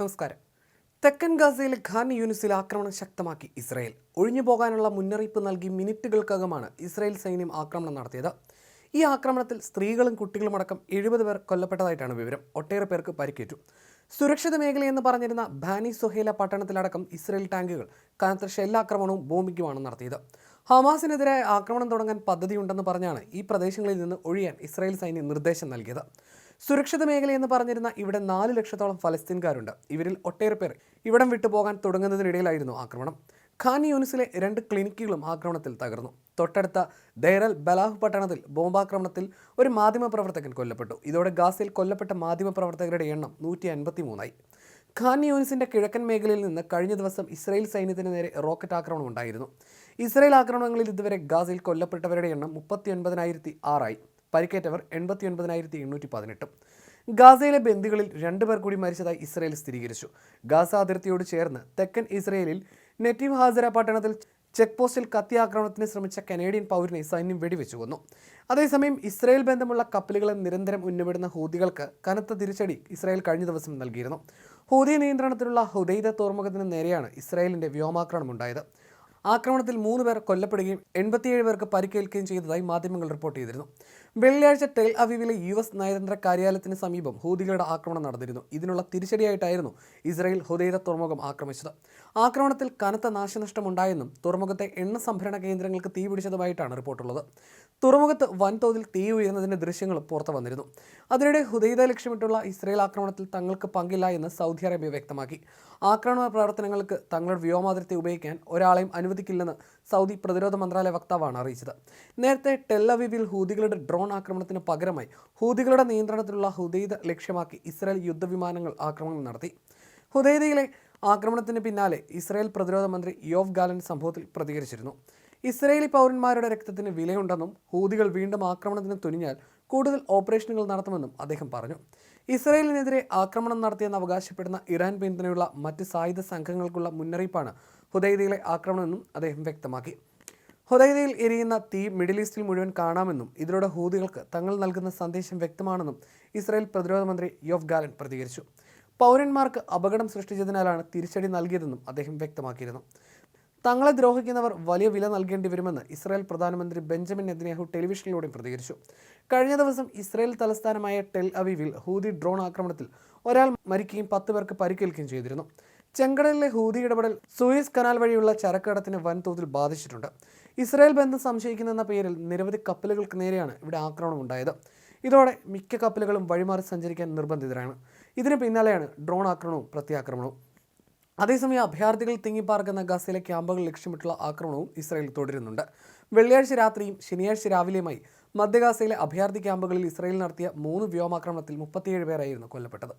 നമസ്കാരം. തെക്കൻ ഗാസയിലെ ഖാൻ യൂണിസിൽ ആക്രമണം ശക്തമാക്കി ഇസ്രായേൽ. ഒഴിഞ്ഞു പോകാനുള്ള മുന്നറിയിപ്പ് നൽകി മിനിറ്റുകൾക്കകമാണ് ഇസ്രായേൽ സൈന്യം ആക്രമണം നടത്തിയത്. ഈ ആക്രമണത്തിൽ സ്ത്രീകളും കുട്ടികളും അടക്കം എഴുപത് പേർ കൊല്ലപ്പെട്ടതായിട്ടാണ് വിവരം. ഒട്ടേറെ പേർക്ക് പരിക്കേറ്റു. സുരക്ഷിത മേഖലയെന്ന് പറഞ്ഞിരുന്ന ബാനി സൊഹേല പട്ടണത്തിലടക്കം ഇസ്രായേൽ ടാങ്കുകൾ കനത്ത ഷെല്ലാക്രമണവും ബോംബിങ്ങുമാണ് നടത്തിയത്. ഹമാസിനെതിരായ ആക്രമണം തുടങ്ങാൻ പദ്ധതിയുണ്ടെന്ന് പറഞ്ഞാണ് ഈ പ്രദേശങ്ങളിൽ നിന്ന് ഒഴിയാൻ ഇസ്രായേൽ സൈന്യം നിർദ്ദേശം നൽകിയത്. സുരക്ഷിത മേഖലയെന്ന് പറഞ്ഞിരുന്ന ഇവിടെ നാല് ലക്ഷത്തോളം ഫലസ്തീൻകാരുണ്ട്. ഇവരിൽ ഒട്ടേറെ പേർ ഇവിടം വിട്ടുപോകാൻ തുടങ്ങുന്നതിനിടയിലായിരുന്നു ആക്രമണം. ഖാൻ യൂണിസിലെ രണ്ട് ക്ലിനിക്കുകളും ആക്രമണത്തിൽ തകർന്നു. തൊട്ടടുത്ത ദൈറൽ ബലാഹ് പട്ടണത്തിൽ ബോംബാക്രമണത്തിൽ ഒരു മാധ്യമപ്രവർത്തകൻ കൊല്ലപ്പെട്ടു. ഇതോടെ ഗാസയിൽ കൊല്ലപ്പെട്ട മാധ്യമപ്രവർത്തകരുടെ എണ്ണം നൂറ്റി അൻപത്തി മൂന്നായി ഖാൻ യൂണിസിന്റെ കിഴക്കൻ മേഖലയിൽ നിന്ന് കഴിഞ്ഞ ദിവസം ഇസ്രായേൽ സൈന്യത്തിന് നേരെ റോക്കറ്റ് ആക്രമണം ഉണ്ടായിരുന്നു. ഇസ്രായേൽ ആക്രമണങ്ങളിൽ ഇതുവരെ ഗാസയിൽ കൊല്ലപ്പെട്ടവരുടെ എണ്ണം മുപ്പത്തി ഒൻപതിനായിരത്തി ആറായി. പരിക്കേറ്റവർ എൺപത്തി ഒൻപതിനായിരത്തി എണ്ണൂറ്റി പതിനെട്ടും ഗാസയിലെ ബന്ദികളിൽ രണ്ടുപേർ കൂടി മരിച്ചതായി ഇസ്രയേൽ സ്ഥിരീകരിച്ചു. ഗാസ അതിർത്തിയോട് ചേർന്ന് തെക്കൻ ഇസ്രയേലിൽ നെറ്റീവ് ഹാസര പട്ടണത്തിൽ ചെക്ക് പോസ്റ്റിൽ കത്തി ആക്രമണത്തിന് ശ്രമിച്ച കനേഡിയൻ പൗരനെ സൈന്യം വെടിവെച്ചു കൊന്നു. അതേസമയം ഇസ്രായേൽ ബന്ധമുള്ള കപ്പലുകളെ നിരന്തരം ഉന്നമിടുന്ന ഹൂതികൾക്ക് കനത്ത തിരിച്ചടി ഇസ്രായേൽ കഴിഞ്ഞ ദിവസം നൽകിയിരുന്നു. ഹൂതി നിയന്ത്രണത്തിലുള്ള ഹുദൈദ തുറമുഖത്തിന് നേരെയാണ് ഇസ്രായേലിന്റെ വ്യോമാക്രമണം ഉണ്ടായത് ആക്രമണത്തിൽ മൂന്ന് പേർ കൊല്ലപ്പെടുകയും എൺപത്തിയേഴ് പേർക്ക് പരിക്കേൽക്കുകയും ചെയ്തതായി മാധ്യമങ്ങൾ റിപ്പോർട്ട് ചെയ്തിരുന്നു. വെള്ളിയാഴ്ച ടെൽ അവീവിലെ യു എസ് നയതന്ത്ര കാര്യാലയത്തിന് സമീപം ഹൂതികളുടെ ആക്രമണം നടന്നിരുന്നു. ഇതിനുള്ള തിരിച്ചടിയായിട്ടായിരുന്നു ഇസ്രായേൽ ഹുദൈദ തുറമുഖം ആക്രമിച്ചത്. ആക്രമണത്തിൽ കനത്ത നാശനഷ്ടമുണ്ടായെന്നും തുറമുഖത്തെ എണ്ണ സംഭരണ കേന്ദ്രങ്ങൾക്ക് തീപിടിച്ചതുമായിട്ടാണ് റിപ്പോർട്ടുള്ളത്. തുറമുഖത്ത് വൻതോതിൽ തീ ഉയർന്നതിന്റെ ദൃശ്യങ്ങളും പുറത്തു വന്നിരുന്നു. അതിനിടെ ഹുദൈദ ലക്ഷ്യമിട്ടുള്ള ഇസ്രായേൽ ആക്രമണത്തിൽ തങ്ങൾക്ക് പങ്കില്ല എന്ന് സൗദി അറേബ്യ വ്യക്തമാക്കി. ആക്രമണ പ്രവർത്തനങ്ങൾക്ക് തങ്ങളുടെ വ്യോമാതിർത്തി ഉപയോഗിക്കാൻ ഒരാളെയും അനുവദിക്കില്ലെന്ന് സൗദി പ്രതിരോധ മന്ത്രാലയ വക്താവാണ് അറിയിച്ചത്. നേരത്തെ ടെല്ലവിവിൽ ഹൂതികളുടെ ഡ്രോൺ ആക്രമണത്തിന് പകരമായി ഹൂതികളുടെ നിയന്ത്രണത്തിലുള്ള ഹുദൈദ ലക്ഷ്യമാക്കി ഇസ്രായേൽ യുദ്ധവിമാനങ്ങൾ ആക്രമണം നടത്തി. ഹുദൈദയിലെ ആക്രമണത്തിന് പിന്നാലെ ഇസ്രായേൽ പ്രതിരോധ മന്ത്രി യോഫ് ഗാലൻ സംഭവത്തിൽ പ്രതികരിച്ചിരുന്നു. ഇസ്രായേലി പൗരന്മാരുടെ രക്തത്തിന് വിലയുണ്ടെന്നും ഹൂതികൾ വീണ്ടും ആക്രമണത്തിന് തുനിഞ്ഞാൽ കൂടുതൽ ഓപ്പറേഷനുകൾ നടത്തുമെന്നും അദ്ദേഹം പറഞ്ഞു. ഇസ്രായേലിനെതിരെ ആക്രമണം നടത്തിയെന്ന് അവകാശപ്പെടുന്ന ഇറാൻ പിന്തുണയുള്ള മറ്റ് സായുധ സംഘങ്ങൾക്കുള്ള മുന്നറിയിപ്പാണ് ഹുദൈദയിലെ ആക്രമണമെന്നും അദ്ദേഹം വ്യക്തമാക്കി. ഹുദൈദയിൽ എരിയുന്ന തീ മിഡിൽ ഈസ്റ്റിൽ മുഴുവൻ കാണാമെന്നും ഇതിലൂടെ ഹൂതികൾക്ക് തങ്ങൾ നൽകുന്ന സന്ദേശം വ്യക്തമാണെന്നും ഇസ്രായേൽ പ്രതിരോധ മന്ത്രി യോഫ് ഗാലൻ പ്രതികരിച്ചു. പൗരന്മാർക്ക് അപകടം സൃഷ്ടിച്ചതിനാലാണ് തിരിച്ചടി നൽകിയതെന്നും അദ്ദേഹം വ്യക്തമാക്കിയിരുന്നു. തങ്ങളെ ദ്രോഹിക്കുന്നവർ വലിയ വില നൽകേണ്ടി വരുമെന്ന് ഇസ്രായേൽ പ്രധാനമന്ത്രി ബെഞ്ചമിൻ നെതന്യാഹു ടെലിവിഷനിലൂടെ പ്രതികരിച്ചു. കഴിഞ്ഞ ദിവസം ഇസ്രായേൽ തലസ്ഥാനമായ ടെൽ അവീവിൽ ഹൂതി ഡ്രോൺ ആക്രമണത്തിൽ ഒരാൾ മരിക്കുകയും പത്ത് പേർക്ക് പരിക്കേൽക്കുകയും ചെയ്തിരുന്നു. ചെങ്കടലിലെ ഹൂതി ഇടപെടൽ സൂയിസ് കനാൽ വഴിയുള്ള ചരക്കടത്തിന് വൻതോതിൽ ബാധിച്ചിട്ടുണ്ട്. ഇസ്രായേൽ ബന്ധം സംശയിക്കുന്നെന്ന പേരിൽ നിരവധി കപ്പലുകൾക്ക് നേരെയാണ് ഇവിടെ ആക്രമണം ഉണ്ടായത്. ഇതോടെ മിക്ക കപ്പലുകളും വഴിമാറി സഞ്ചരിക്കാൻ നിർബന്ധിതരാണ്. ഇതിന് പിന്നാലെയാണ് ഡ്രോൺ ആക്രമണവും പ്രത്യാക്രമണവും. അതേസമയം അഭയാർത്ഥികൾ തിങ്ങിപ്പാർക്കുന്ന ഗസയിലെ ക്യാമ്പുകൾ ലക്ഷ്യമിട്ടുള്ള ആക്രമണവും ഇസ്രായേൽ തുടരുന്നുണ്ട്. വെള്ളിയാഴ്ച രാത്രിയും ശനിയാഴ്ച രാവിലെയുമായി മധ്യ ഗാസയിലെ അഭയാർത്ഥി ക്യാമ്പുകളിൽ ഇസ്രായേൽ നടത്തിയ മൂന്ന് വ്യോമാക്രമണത്തിൽ മുപ്പത്തിയേഴ് പേരായിരുന്നു കൊല്ലപ്പെട്ടത്.